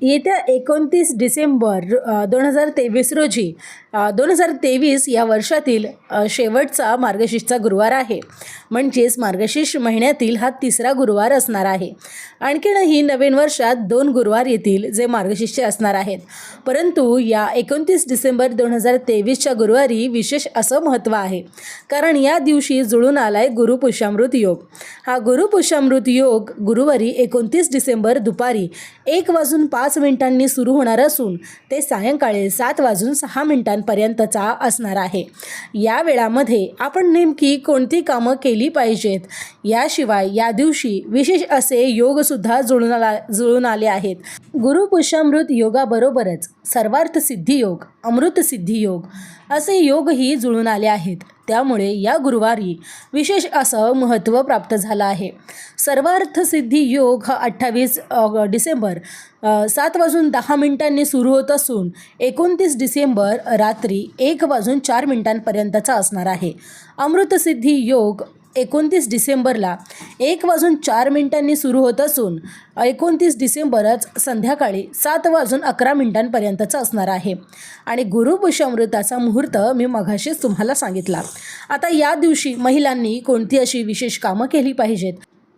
येत्या एकोणतीस डिसेंबर दोन हजार तेवीस रोजी दोन हजार तेवीस या वर्षातील शेवटचा मार्गशीर्षचा गुरुवार आहे. म्हणजेच मार्गशीर्ष महिन्यातील हा तिसरा गुरुवार असणार आहे. आणखीनही नवीन वर्षात दोन गुरुवार येतील जे मार्गशीर्षचे असणार आहेत. परंतु या एकोणतीस डिसेंबर दोन हजार तेवीसच्या गुरुवारी विशेष असं महत्त्व आहे. कारण या दिवशी जुळून आलाय गुरुपुष्यामृत योग. हा गुरुपुष्यामृत योग गुरुवारी एकोणतीस डिसेंबर दुपारी एक वाजून पाच पाच मिनिटांनी सुरू होणार असून ते सायंकाळी सात वाजून सहा मिनिटांपर्यंतचा असणार आहे. या वेळामध्ये आपण नेमकी कोणती कामं केली पाहिजेत? याशिवाय या दिवशी विशेष असे योगसुद्धा जुळून आला जुळून आले आहेत. गुरुपुष्यामृत योगाबरोबरच सर्वार्थ सिद्धी योग अमृतसिद्धी योग असे योगही जुळून आले आहेत. त्यामुळे या गुरुवारी विशेष असं महत्त्व प्राप्त झालं आहे. सर्वार्थसिद्धी योग हा अठ्ठावीस डिसेंबर सात वाजून दहा मिनिटांनी सुरू होत असून एकोणतीस डिसेंबर रात्री एक वाजून चार मिनिटांपर्यंतचा असणार आहे. अमृतसिद्धी योग एकोणतीस डिसेंबरला एक वाजून चार मिनिटांनी सुरू होत असून एकोणतीस डिसेंबरच संध्याकाळी सात वाजून अकरा मिनिटांपर्यंतचा असणार आहे. आणि गुरुपुष्यामृताचा मुहूर्त मी मघाशीच तुम्हाला सांगितला. आता या दिवशी महिलांनी कोणती अशी विशेष कामं केली पाहिजेत?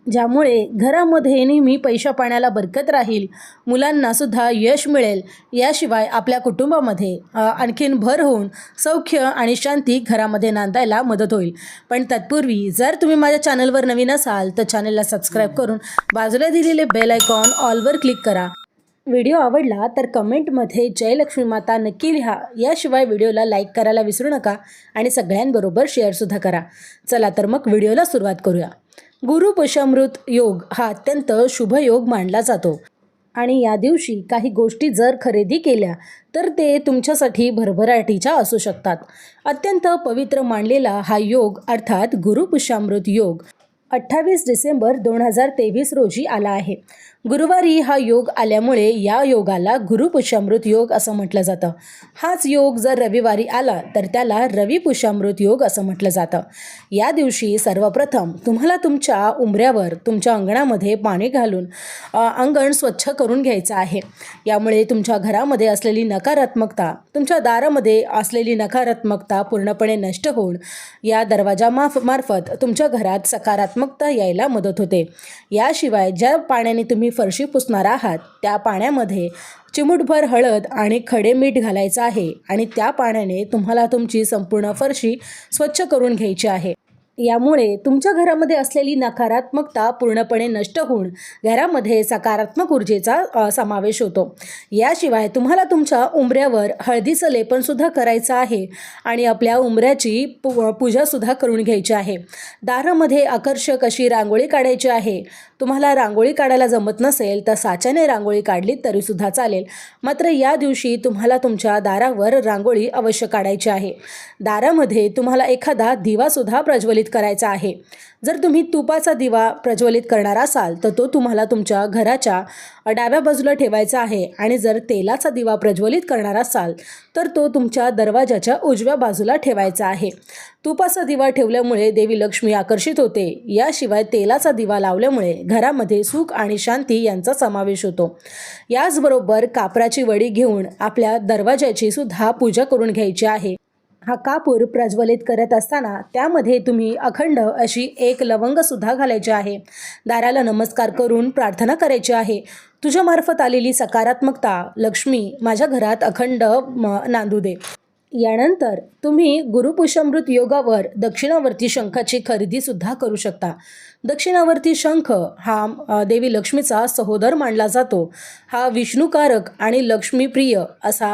ज्यामुळे घरामध्ये नेहमी पैशा पाण्याला बरकत राहील मुलांनासुद्धा यश मिळेल. याशिवाय आपल्या कुटुंबामध्ये आणखीन भर होऊन सौख्य आणि शांती घरामध्ये नांदायला मदत होईल. पण तत्पूर्वी जर तुम्ही माझ्या चॅनलवर नवीन असाल तर चॅनलला सबस्क्राईब करून बाजूला दिलेले बेल आयकॉन ऑलवर क्लिक करा. व्हिडिओ आवडला तर कमेंटमध्ये जय लक्ष्मी माता नक्की लिहा. याशिवाय व्हिडिओला लाईक करायला विसरू नका आणि सगळ्यांबरोबर शेअरसुद्धा करा. चला तर मग व्हिडिओला सुरुवात करूया. गुरुपुषामृत योग हा अत्यंत शुभ योग मानला जातो. आणि या दिवशी काही गोष्टी जर खरेदी केल्या तर ते तुमच्यासाठी भरभराटीच्या असू शकतात. अत्यंत पवित्र मानलेला हा योग अर्थात गुरुपुष्यामृत योग अठ्ठावीस डिसेंबर दोन हजार तेवीस रोजी आला आहे. गुरुवारी हा योग आल्यामुळे या योगाला गुरुपुष्यामृत योग असं म्हटलं जातं. हाच योग जर रविवारी आला तर त्याला रवी पुष्यामृत योग असं म्हटलं जातं. या दिवशी सर्वप्रथम तुम्हाला तुमच्या उंबऱ्यावर तुमच्या अंगणामध्ये पाणी घालून अंगण स्वच्छ करून घ्यायचं आहे. यामुळे तुमच्या घरामध्ये असलेली नकारात्मकता तुमच्या दारामध्ये असलेली नकारात्मकता पूर्णपणे नष्ट होऊन या दरवाजा माफ मार्फत तुमच्या घरात सकारात्मकता यायला मदत होते. याशिवाय ज्या पाण्याने तुम्ही फरशी पुसणार आहात त्या पाण्यामध्ये चिमूटभर हळद आणि खडे मीठ घालायचं आहे आणि त्या पाण्याने तुम्हाला तुमची संपूर्ण फरशी स्वच्छ करून घ्यायची आहे. यामुळे तुमच्या घरामध्ये असलेली नकारात्मकता पूर्णपणे नष्ट होऊन घरामध्ये सकारात्मक ऊर्जेचा समावेश होतो. याशिवाय तुम्हाला तुमच्या उंबऱ्यावर हळदीचं लेपनसुद्धा करायचं आहे आणि आपल्या उंबऱ्याची पू पूजासुद्धा करून घ्यायची आहे. दारामध्ये आकर्षक अशी रांगोळी काढायची आहे. तुम्हाला रांगोळी काढायला जमत नसेल तर साच्याने रांगोळी काढली तरीसुद्धा चालेल. मात्र या दिवशी तुम्हाला तुमच्या दारावर रांगोळी अवश्य काढायची आहे. दारामध्ये तुम्हाला एखादा दिवासुद्धा प्रज्वलित करायचा आहे. जर तुम्ही तुपाचा दिवा प्रज्वलित करणार असाल तर तो तुम्हाला तुमच्या घराच्या डाव्या बाजूला ठेवायचा आहे आणि जर तेलाचा दिवा प्रज्वलित करणार असाल तर तो तुमच्या दरवाजाच्या उजव्या बाजूला ठेवायचा आहे. तुपाचा दिवा ठेवल्यामुळे देवी लक्ष्मी आकर्षित होते. याशिवाय तेलाचा दिवा लावल्यामुळे घरामध्ये सुख आणि शांती यांचा समावेश होतो. याचबरोबर कापराची वडी घेऊन आपल्या दरवाजाची सुद्धा पूजा करून घ्यायची आहे. हा कापूर प्रज्वलित करत असताना त्यामध्ये तुम्ही अखंड अशी एक लवंगसुद्धा घालायची आहे. दाराला नमस्कार करून प्रार्थना करायची आहे. तुझ्यामार्फत आलेली सकारात्मकता लक्ष्मी माझ्या घरात अखंड म, नांदू दे. यानंतर तुम्ही गुरुपुषमृत योगावर दक्षिणावर्ती शंखाची खरेदीसुद्धा करू शकता. दक्षिणावर्ती शंख हा देवी लक्ष्मीचा सहोदर मानला जातो. हा विष्णुकारक आणि लक्ष्मीप्रिय असा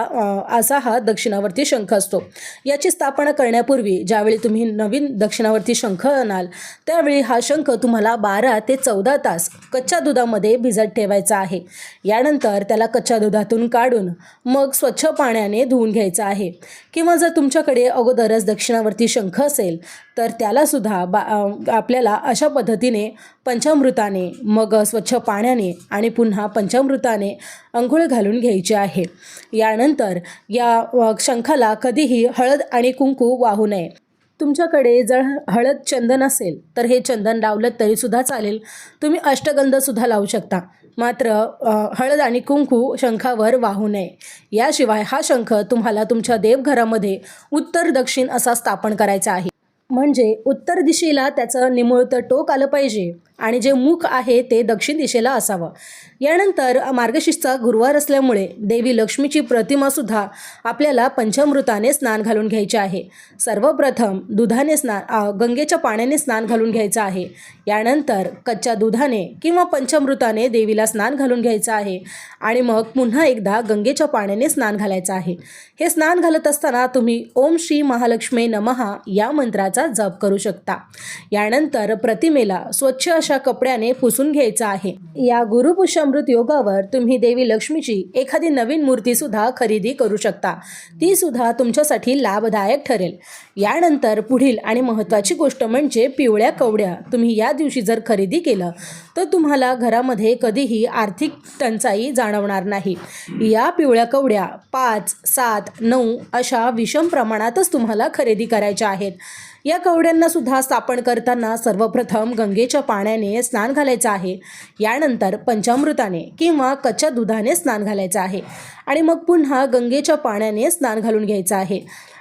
असा हा दक्षिणावर्ती शंख असतो. याची स्थापना करण्यापूर्वी ज्यावेळी तुम्ही नवीन दक्षिणावर्ती शंख आणाल त्यावेळी हा शंख तुम्हाला बारा ते चौदा तास कच्च्या दुधामध्ये भिजत ठेवायचा आहे. यानंतर त्याला कच्च्या दुधातून काढून मग स्वच्छ पाण्याने धुवून घ्यायचा आहे. किंवा जर तुमच्याकडे अगोदरच दक्षिणावर्ती शंख असेल तर त्यालासुद्धा बा आपल्याला अशा पद्धती पद्धतीने पंचामृताने मग स्वच्छ पाण्याने आणि पुन्हा पंचामृताने अंघोळ घालून घ्यायची आहे. यानंतर या शंखाला कधीही हळद आणि कुंकू वाहू नये. तुमच्याकडे जर हळद चंदन असेल तर हे चंदन लावलं तरीसुद्धा चालेल. तुम्ही अष्टगंधसुद्धा लावू शकता. मात्र हळद आणि कुंकू शंखावर वाहू नये. याशिवाय हा शंख तुम्हाला तुमच्या देवघरामध्ये उत्तर दक्षिण असा स्थापन करायचा आहे. म्हणजे उत्तर दिशेला त्याचं निमुळतं टोक आलं पाहिजे. आणि जे मुख आहे ते दक्षिण दिशेला असावं. यानंतर मार्गशीर्षचा गुरुवार असल्यामुळे देवी लक्ष्मीची प्रतिमासुद्धा आपल्याला पंचामृताने स्नान घालून घ्यायचे आहे. सर्वप्रथम दुधाने स्नान गंगेच्या पाण्याने स्नान घालून घ्यायचं आहे. यानंतर कच्च्या दुधाने किंवा पंचामृताने देवीला स्नान घालून घ्यायचं आहे आणि मग पुन्हा एकदा गंगेच्या पाण्याने स्नान घालायचं आहे. हे स्नान घालत असताना तुम्ही ओम श्री महालक्ष्मी नमहा या मंत्राचा जप करू शकता. यानंतर प्रतिमेला स्वच्छ अशा कपड्याने पुसून घ्यायचं आहे. या गुरुपुष्यामृत योगावर तुम्ही देवी लक्ष्मीची एखादी नवीन मूर्तीसुद्धा खरेदी करू शकता. ती सुद्धा तुमच्यासाठी लाभदायक ठरेल. यानंतर पुढील आणि महत्त्वाची गोष्ट म्हणजे पिवळ्या कवड्या तुम्ही या दिवशी जर खरेदी केलं तर तुम्हाला घरामध्ये कधीही आर्थिक टंचाई जाणवणार नाही. या पिवळ्या कवड्या पाच सात नऊ अशा विषम प्रमाणातच तुम्हाला खरेदी करायच्या आहेत. या कवड्यांना सुद्धा स्थापन करताना सर्वप्रथम गंगेच्या पाण्याने स्नान घालायचं आहे. यानंतर पंचामृताने किंवा कच्च्या दुधाने स्नान घालायचं आहे. आणि मग पुन्हा गंगेच्या पाण्याने स्नान घालून घ्यायचं आहे.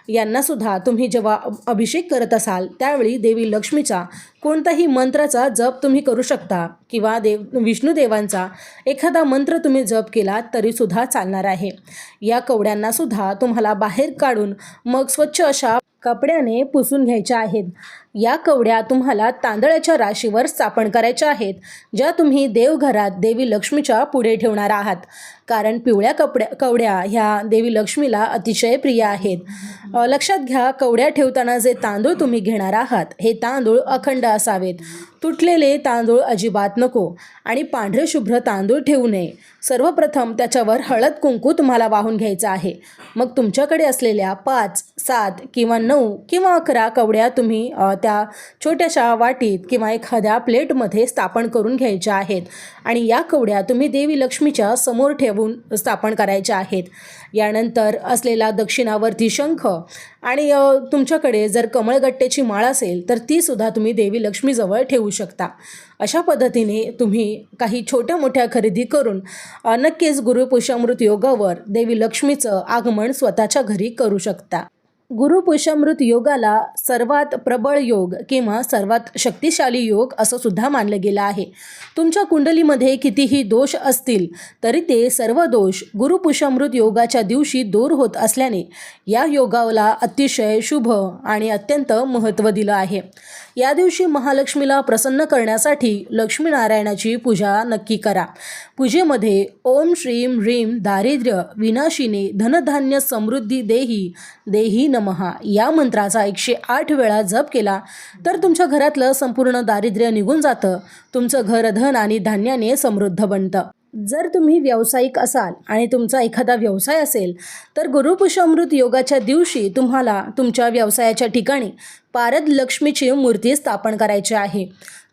यांना सुद्धा तुम्ही जेव्हा अभिषेक करत असाल त्यावेळी देवी लक्ष्मीचा कोणताही मंत्राचा जप तुम्ही करू शकता किंवा देव विष्णुदेवांचा एखादा मंत्र तुम्ही जप केला तरीसुद्धा चालणार आहे. या कवड्यांना सुद्धा तुम्हाला बाहेर काढून मग स्वच्छ अशा कपड्याने पुसून घ्यायच्या आहेत. या कवड्या तुम्हाला तांदळाच्या राशीवर स्थापन करायच्या आहेत ज्या तुम्ही देवघरात देवी लक्ष्मीच्या पुढे ठेवणार आहात. कारण पिवळ्या कपड्या कवड्या ह्या देवी लक्ष्मीला अतिशय प्रिय आहेत. लक्षात घ्या कवड्या ठेवताना जे तांदूळ तुम्ही घेणार आहात हे तांदूळ अखंड असावेत. तुटलेले तांदूळ अजिबात नको आणि पांढरे शुभ्र तांदूळ ठेवू नये. सर्वप्रथम त्याच्यावर हळद कुंकू तुम्हाला वाहून घ्यायचं आहे. मग तुमच्याकडे असलेल्या पाच सात किंवा नऊ किंवा अकरा कवड्या तुम्ही त्या छोट्याशा वाटीत किंवा एखाद्या प्लेटमध्ये स्थापन करून घ्यायच्या आहेत. आणि या कवड्या तुम्ही देवी लक्ष्मीच्या समोर ठेवून स्थापन करायच्या आहेत. यानंतर असलेला दक्षिणावर्ती शंख आणि तुमच्याकडे जर कमळगट्ट्याची माळ असेल तर ती सुद्धा तुम्ही देवी लक्ष्मीजवळ ठेवू शकता. अशा पद्धतीने तुम्ही काही छोट्या मोठ्या खरेदी करून नक्कीच गुरुपुषामृत योगावर देवी लक्ष्मीचं आगमन स्वतःच्या घरी करू शकता. गुरुपुष्यामृत योगाला सर्वात प्रबळ योग किंवा सर्वात शक्तिशाली योग असं सुद्धा मानलं गेलं आहे. तुमच्या कुंडलीमध्ये कितीही दोष असतील तरी ते सर्व दोष गुरुपुष्यामृत योगाच्या दिवशी दूर होत असल्याने या योगाला अतिशय शुभ आणि अत्यंत महत्त्व दिलं आहे. या दिवशी महालक्ष्मीला प्रसन्न करण्यासाठी लक्ष्मीनारायणाची पूजा नक्की करा. पूजेमध्ये ओम श्रीम ह्रीम दारिद्र्य विनाशिने धनधान्य समृद्धी देही देही नमहा या मंत्राचा एकशे आठ वेळा जप केला तर तुमच्या घरातलं संपूर्ण दारिद्र्य निघून जातं. तुमचं घर धन आणि धान्याने समृद्ध बनतं. जर तुम्ही व्यावसायिक असाल आणि तुमचा एखादा व्यवसाय असेल तर गुरुपुषामृत योगाच्या दिवशी तुम्हाला तुमच्या व्यवसायाच्या ठिकाणी पारद लक्ष्मीची मूर्ती स्थापन करायची आहे.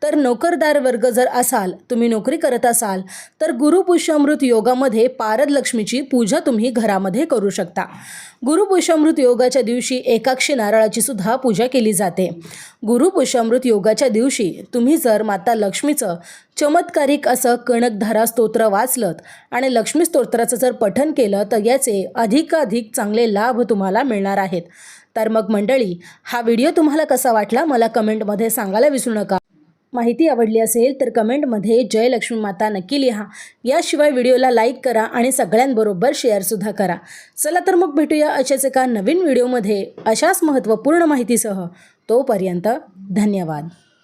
तर नोकरदार वर्ग जर असाल तुम्ही नोकरी करत असाल तर गुरुपुष्यामृत योगामध्ये पारद लक्ष्मीची पूजा तुम्ही घरामध्ये करू शकता. गुरुपुष्यामृत योगाच्या दिवशी एकाक्षी नारळाची सुद्धा पूजा केली जाते. गुरुपुष्यामृत योगाच्या दिवशी तुम्ही जर माता लक्ष्मीचं चमत्कारिक असं कणकधारा स्तोत्र वाचलं आणि लक्ष्मी स्तोत्राचं जर पठन केलं तर याचे अधिकाधिक चांगले लाभ तुम्हाला मिळणार आहेत. तर मग मंडळी हा व्हिडिओ तुम्हाला कसा वाटला मला कमेंटमध्ये सांगायला विसरू नका. माहिती आवडली असेल तर कमेंटमध्ये जय लक्ष्मी माता नक्की लिहा. याशिवाय व्हिडिओला लाईक करा आणि सगळ्यांबरोबर शेअरसुद्धा करा. चला तर मग भेटूया अशाच एका नवीन व्हिडिओमध्ये अशाच महत्त्वपूर्ण माहितीसह. तोपर्यंत धन्यवाद.